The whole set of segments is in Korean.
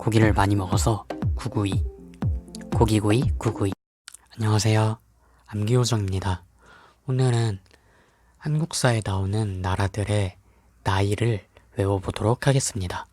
고기를 많이 먹어서 구구이. 고기구이 구구이. 안녕하세요. 암기요정입니다. 오늘은 한국사에 나오는 나라들의 나이를 외워보도록 하겠습니다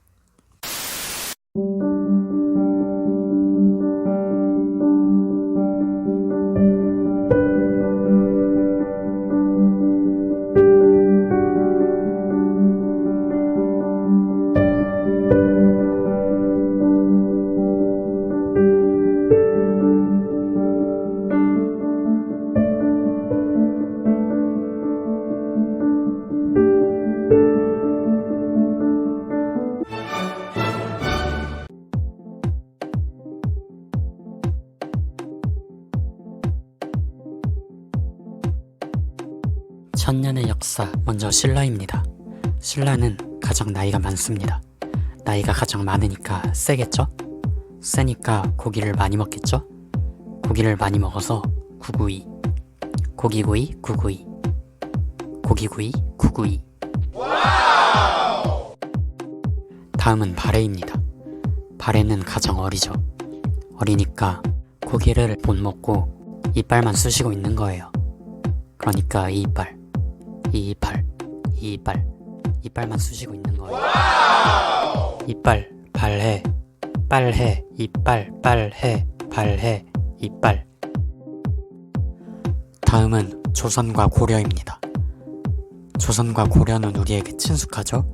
천년의 역사 먼저 신라입니다. 신라는 가장 나이가 많습니다. 나이가 가장 많으니까 세겠죠? 세니까 고기를 많이 먹겠죠? 고기를 많이 먹어서 구구이. 고기구이 구구이. 고기구이 구구이. 다음은 바레입니다. 바레는 가장 어리죠. 어리니까 고기를 못 먹고 이빨만 쑤시고 있는 거예요. 그러니까 이 이빨 이 이빨 이 이빨 이빨만 쑤시고 있는 거예요 이빨 발해 빨해 이빨 빨해 발해 이빨 다음은 조선과 고려입니다 조선과 고려는 우리에게 친숙하죠?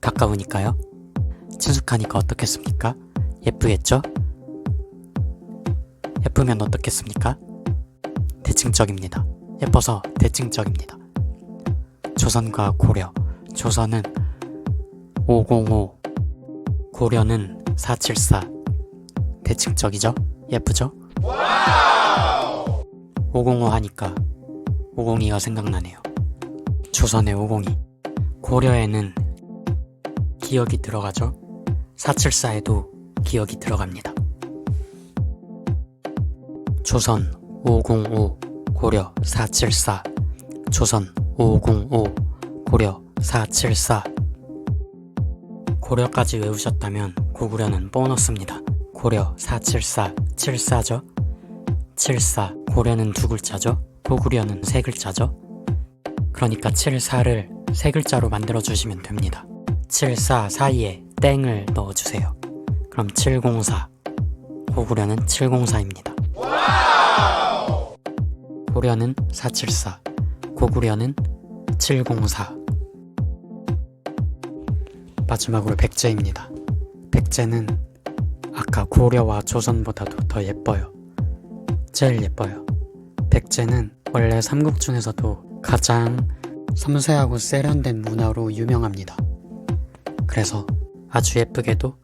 가까우니까요 친숙하니까 어떻겠습니까? 예쁘겠죠? 예쁘면 어떻겠습니까? 대칭적입니다 예뻐서 대칭적입니다 조선과 고려 조선은 505 고려는 474 대칭적이죠? 예쁘죠? 505 하니까 502가 생각나네요 조선의 502 고려에는 기억이 들어가죠? 474에도 기억이 들어갑니다 조선 505 고려 474 조선 505 고려 474 고려까지 외우셨다면 고구려는 보너스입니다. 고려 474 74죠? 74 고려는 두 글자죠? 고구려는 세 글자죠? 그러니까 74를 세 글자로 만들어 주시면 됩니다. 74 사이에 땡을 넣어 주세요. 그럼 704 고구려는 704입니다. 고려는 474 고구려는 704 마지막으로 백제입니다. 백제는 아까 고려와 조선보다도 더 예뻐요. 제일 예뻐요. 백제는 원래 삼국 중에서도 가장 섬세하고 세련된 문화로 유명합니다. 그래서 아주 예쁘게도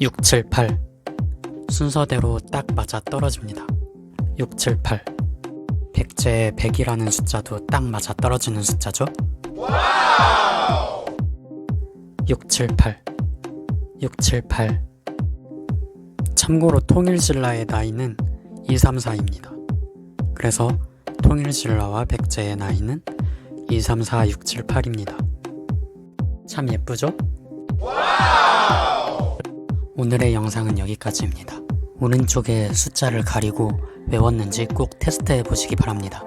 6, 7, 8 순서대로 딱 맞아 떨어집니다. 6, 7, 8 백제의 100이라는 숫자도 딱 맞아 떨어지는 숫자죠? 678 678 참고로 통일신라의 나이는 234입니다. 그래서 통일신라와 백제의 나이는 234, 678입니다. 참 예쁘죠? 오늘의 영상은 여기까지입니다. 오른쪽에 숫자를 가리고 외웠는지 꼭 테스트해 보시기 바랍니다.